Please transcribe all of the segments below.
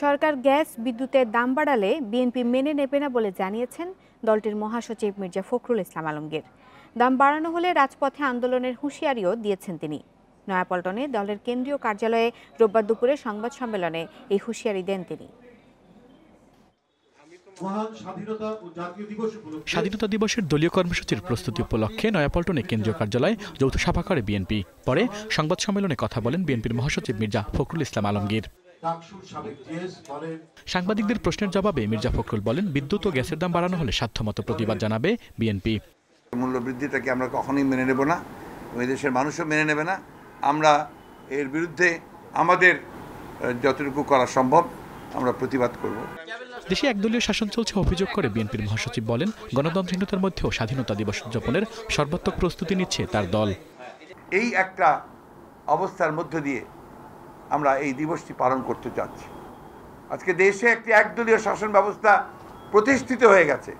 সরকার gas বিদ্যুতের দাম বাড়ালে বিএনপি মেনে নেবে না বলে জানিয়েছেন দলটির মহাসচিব মির্জা ফখরুল ইসলাম আলমগীর। দাম বাড়ানো হলে রাজপথে আন্দোলনের হুঁশিয়ারিও দিয়েছেন তিনি। নয়াপল্টনে দলের কেন্দ্রীয় কার্যালয়ে রোববার দুপুরে সংবাদ সম্মেলনে এই হুঁশিয়ারি দেন তিনি। মহান স্বাধীনতা ও জাতীয় দিবস উপলক্ষে স্বাধীনতা দিবসের দলীয় কর্মসূচির প্রস্তুতি উপলক্ষে নয়াপল্টনে কেন্দ্রীয় কার্যালয়ে যৌথ সভা করে বিএনপি। পরে সংবাদ সম্মেলনে কথা বলেন বিএনপির মহাসচিব মির্জা ফখরুল ইসলাম আলমগীর। সাংবাদিকদের প্রশ্নের জবাবে মির্জা ফখরুল বলেন বিদ্যুৎ ও গ্যাসের দাম বাড়ানো হলে সাধ্যমতো প্রতিবাদ জানাবে বিএনপি। মূল্য বৃদ্ধিটাকে আমরা কখনোই মেনে নেব না ওই দেশের মানুষও মেনে নেবে না। আমরা এর বিরুদ্ধে আমাদের যতটুকু করা সম্ভব আমরা প্রতিবাদ করব। দেশে একদলীয় শাসন চলছে অভিযোগ করে বিএনপির মহাসচিব বলেন গণতন্ত্রহীনতার মধ্যেও স্বাধীনতা দিবস উদযাপনের সর্বাত্মক প্রস্তুতি নিচ্ছে তার দল। এই একটা অবস্থার মধ্য দিয়ে আমরা এই দিবসটি পালন করতে যাচ্ছি। আজকে দেশে একটি একদলীয় শাসন ব্যবস্থা প্রতিষ্ঠিত হয়ে গেছে।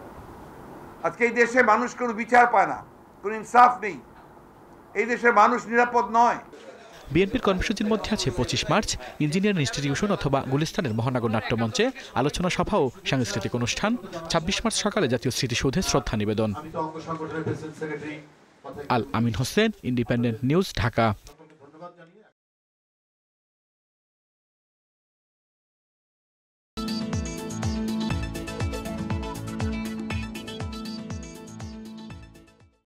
আজকে এই দেশে মানুষ কোনো বিচার পায় না কোনো ইনসাফ নেই। এই দেশের মানুষ নিরাপদ নয়। বিএনপির কর্মসূচির মধ্যে আছে পঁচিশ মার্চ ইঞ্জিনিয়ার ইনস্টিটিউশন অথবা গুলিস্তানের মহানগর নাট্যমঞ্চে আলোচনা সভা ও সাংস্কৃতিক অনুষ্ঠান ছাব্বিশ মার্চ সকালে জাতীয় স্মৃতিসৌধে শ্রদ্ধা নিবেদন। আমি তো অঙ্গ সংগঠনের president secretary Al Amin Hossain independent news Dhaka.